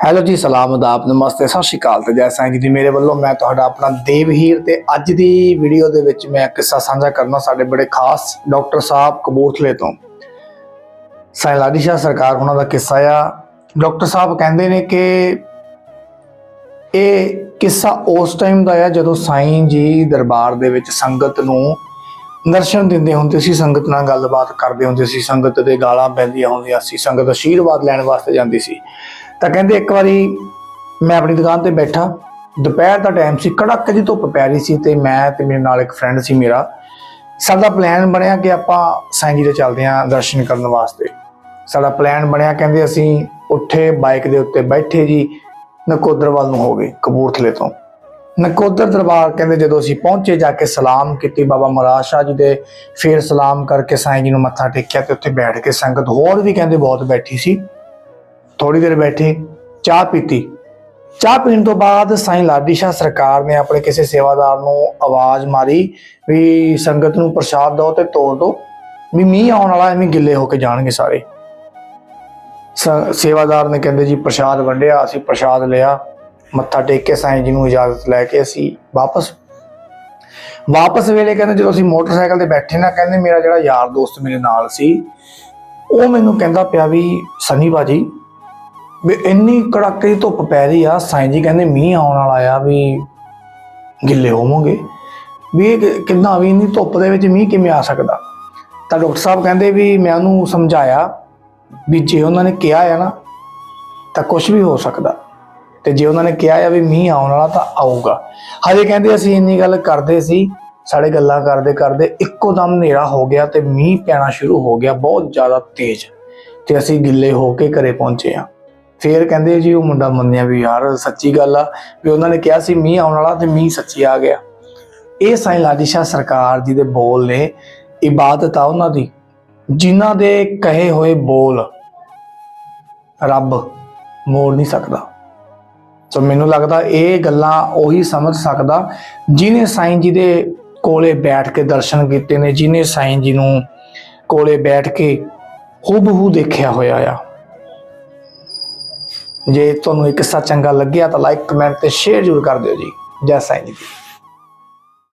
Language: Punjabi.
ਹੈਲੋ ਜੀ, ਸਲਾਮ ਅਦਾਬ, ਨਮਸਤੇ, ਸਤਿ ਸ਼੍ਰੀ ਅਕਾਲ ਤੇ ਜੈ ਸਾਈਂ ਜੀ ਦੀ ਮੇਰੇ ਵੱਲੋਂ ਮੈਂ ਤੁਹਾਡਾ ਆਪਣਾ ਦੇਵਹੀਰ ਤੇ ਅੱਜ ਦੀ ਵੀਡੀਓ ਦੇ ਵਿੱਚ ਮੈਂ ਕਿੱਸਾ ਸਾਂਝਾ ਕਰਨਾ ਸਾਡੇ ਬੜੇ ਖਾਸ ਡਾਕਟਰ ਸਾਹਿਬ ਕਬੂਰਥਲੇ ਤੋਂ। ਸਾਈਂ ਲਾਡੀ ਸ਼ਾਹ ਸਰਕਾਰ ਉਹਨਾਂ ਦਾ ਕਿੱਸਾ ਆ। ਡਾਕਟਰ ਸਾਹਿਬ ਕਹਿੰਦੇ ਨੇ ਕਿ ਇਹ ਕਿੱਸਾ ਉਸ ਟਾਈਮ ਦਾ ਆ ਜਦੋਂ ਸਾਈਂ ਜੀ ਦਰਬਾਰ ਦੇ ਵਿੱਚ ਸੰਗਤ ਨੂੰ ਦਰਸ਼ਨ ਦਿੰਦੇ ਹੁੰਦੇ ਸੀ, ਸੰਗਤ ਨਾਲ ਗੱਲਬਾਤ ਕਰਦੇ ਹੁੰਦੇ ਸੀ, ਸੰਗਤ ਦੇ ਗਾਲਾਂ ਪੈਂਦੀਆਂ ਹੁੰਦੀਆਂ ਸੀ, ਸੰਗਤ ਆਸ਼ੀਰਵਾਦ ਲੈਣ ਵਾਸਤੇ ਜਾਂਦੀ ਸੀ। ਤਾਂ ਕਹਿੰਦੇ ਇੱਕ ਵਾਰੀ ਮੈਂ ਆਪਣੀ ਦੁਕਾਨ ਤੇ ਬੈਠਾ। ਦੁਪਹਿਰ ਦਾ ਟਾਈਮ ਸੀ, ਕੜਕ ਦੀ ਧੁੱਪ ਪੈ ਰਹੀ ਸੀ ਤੇ ਮੈਂ ਤੇ ਮੇਰੇ ਨਾਲ ਇੱਕ ਫਰੈਂਡ ਸੀ ਮੇਰਾ। ਸਾਡਾ ਪਲਾਨ ਬਣਿਆ ਕਿ ਆਪਾਂ ਸਾਈਂ ਜੀ ਦੇ ਚੱਲਦੇ ਆਂ ਦਰਸ਼ਨ ਕਰਨ ਵਾਸਤੇ। ਸਾਡਾ ਪਲਾਨ ਬਣਿਆ, ਕਹਿੰਦੇ ਅਸੀਂ ਉੱਠੇ ਬਾਈਕ ਦੇ ਉੱਤੇ ਬੈਠੇ ਜੀ ਨਕੋਦਰ ਵੱਲ ਨੂੰ ਹੋ ਗਏ ਕਪੂਰਥਲੇ ਤੋਂ। ਨਕੋਦਰ ਦਰਬਾਰ ਕਹਿੰਦੇ ਜਦੋਂ ਅਸੀਂ ਪਹੁੰਚੇ, ਜਾ ਕੇ ਸਲਾਮ ਕੀਤੀ ਬਾਬਾ ਮਹਾਰਾਜ ਸ਼ਾਹ ਜੀ ਦੇ। ਫਿਰ ਸਲਾਮ ਕਰਕੇ ਸਾਈਂ ਜੀ ਨੂੰ ਮੱਥਾ ਟੇਕਿਆ ਤੇ ਉੱਥੇ ਬੈਠ ਕੇ ਸੰਗਤ ਹੋਰ ਵੀ ਕਹਿੰਦੇ ਬਹੁਤ ਬੈਠੀ ਸੀ। ਥੋੜੀ ਦੇਰ ਬੈਠੇ, ਚਾਹ ਪੀਤੀ। ਚਾਹ ਪੀਣ ਤੋਂ ਬਾਅਦ ਸਾਈਂ ਲਾਡੀ ਸ਼ਾਹ ਸਰਕਾਰ ਨੇ ਆਪਣੇ ਕਿਸੇ ਸੇਵਾਦਾਰ ਨੂੰ ਆਵਾਜ਼ ਮਾਰੀ ਵੀ ਸੰਗਤ ਨੂੰ ਪ੍ਰਸ਼ਾਦ ਦਿਓ ਤੇ ਤੋੜ ਦਿਓ। ਵੀ ਮੀਂਹ ਆਉਣ ਵਾਲਾ, ਐਵੇਂ ਗਿੱਲੇ ਹੋ ਕੇ ਜਾਣਗੇ ਸਾਰੇ। ਸੇਵਾਦਾਰ ਨੇ ਕਹਿੰਦੇ ਜੀ, ਪ੍ਰਸ਼ਾਦ ਵੰਡਿਆ, ਅਸੀਂ ਪ੍ਰਸ਼ਾਦ ਲਿਆ। ਮੱਥਾ ਟੇਕ ਕੇ ਸਾਈਂ ਜੀ ਨੂੰ ਇਜਾਜ਼ਤ ਲੈ ਕੇ ਅਸੀਂ ਵਾਪਸ। ਵਾਪਸ ਵੇਲੇ ਕਹਿੰਦੇ ਜਦੋਂ ਅਸੀਂ ਮੋਟਰਸਾਈਕਲ ਤੇ ਬੈਠੇ ਨਾ, ਕਹਿੰਦੇ ਮੇਰਾ ਜਿਹੜਾ ਯਾਰ ਦੋਸਤ ਮੇਰੇ ਨਾਲ ਸੀ, ਉਹ ਮੈਨੂੰ ਕਹਿੰਦਾ ਪਿਆ ਵੀ, ਸਨੀ ਬਾਜੀ ਵੀ ਇੰਨੀ ਕੜਾਕੇ ਦੀ ਧੁੱਪ ਪੈ ਰਹੀ ਆ, ਸਾਈਂ ਜੀ ਕਹਿੰਦੇ ਮੀਂਹ ਆਉਣ ਵਾਲਾ ਆ ਵੀ ਗਿੱਲੇ ਹੋਵੋਗੇ। ਵੀ ਇਹ ਕਿ- ਕਿੰਨਾ ਵੀ ਇੰਨੀ ਧੁੱਪ ਦੇ ਵਿੱਚ ਮੀਂਹ ਕਿਵੇਂ ਆ ਸਕਦਾ? ਤਾਂ ਡਾਕਟਰ ਸਾਹਿਬ ਕਹਿੰਦੇ ਵੀ ਮੈਂ ਉਹਨੂੰ ਸਮਝਾਇਆ ਵੀ ਜੇ ਉਹਨਾਂ ਨੇ ਕਿਹਾ ਆ ਨਾ, ਤਾਂ ਕੁਝ ਵੀ ਹੋ ਸਕਦਾ। ਤੇ ਜੇ ਉਹਨਾਂ ਨੇ ਕਿਹਾ ਆ ਵੀ ਮੀਂਹ ਆਉਣ ਵਾਲਾ ਤਾਂ ਆਊਗਾ। ਹਜੇ ਕਹਿੰਦੇ ਅਸੀਂ ਇੰਨੀ ਗੱਲ ਕਰਦੇ ਸੀ, ਸਾਡੇ ਗੱਲਾਂ ਕਰਦੇ ਕਰਦੇ ਇੱਕੋ ਦਮ ਹਨੇਰਾ ਹੋ ਗਿਆ ਤੇ ਮੀਂਹ ਪੈਣਾ ਸ਼ੁਰੂ ਹੋ ਗਿਆ, ਬਹੁਤ ਜ਼ਿਆਦਾ ਤੇਜ਼। ਤੇ ਅਸੀਂ ਗਿੱਲੇ ਹੋ ਕੇ ਘਰੇ ਪਹੁੰਚੇ ਆ ਫੇਰ ਕਹਿੰਦੇ ਜੀ ਉਹ ਮੁੰਡਾ ਮੰਨਿਆ ਵੀ ਯਾਰ ਸੱਚੀ ਗੱਲ ਆ, ਵੀ ਉਹਨਾਂ ਨੇ ਕਿਹਾ ਸੀ ਮੀਂਹ ਆਉਣ ਵਾਲਾ ਤੇ ਮੀਂਹ ਸੱਚੀ ਆ ਗਿਆ। ਇਹ ਸਾਈਂ ਲਾਡੀ ਸਰਕਾਰ ਜੀ ਦੇ ਬੋਲ ਨੇ, ਇਬਾਦਤ ਆ ਉਹਨਾਂ ਦੀ। ਜਿਨ੍ਹਾਂ ਦੇ ਕਹੇ ਹੋਏ ਬੋਲ ਰੱਬ ਮੋੜ ਨਹੀਂ ਸਕਦਾ। ਸੋ ਮੈਨੂੰ ਲੱਗਦਾ ਇਹ ਗੱਲਾਂ ਉਹੀ ਸਮਝ ਸਕਦਾ ਜਿਨੇ ਸਾਈਂ ਜੀ ਦੇ ਕੋਲੇ ਬੈਠ ਕੇ ਦਰਸ਼ਨ ਕੀਤੇ ਨੇ ਜਿਨੇ ਸਾਈਂ ਜੀ ਨੂੰ ਕੋਲੇ ਬੈਠ ਕੇ ਹੂਬਹੂ ਦੇਖਿਆ ਹੋਇਆ ਆ। ਜੇ ਤੁਹਾਨੂੰ ਇਹ ਕਿੱਸਾ ਚੰਗਾ ਲੱਗਿਆ ਤਾਂ ਲਾਈਕ ਕਮੈਂਟ ਤੇ ਸ਼ੇਅਰ ਜ਼ਰੂਰ ਕਰ ਦਿਓ ਜੀ। ਜੈ ਸਾਈਂ ਜੀ।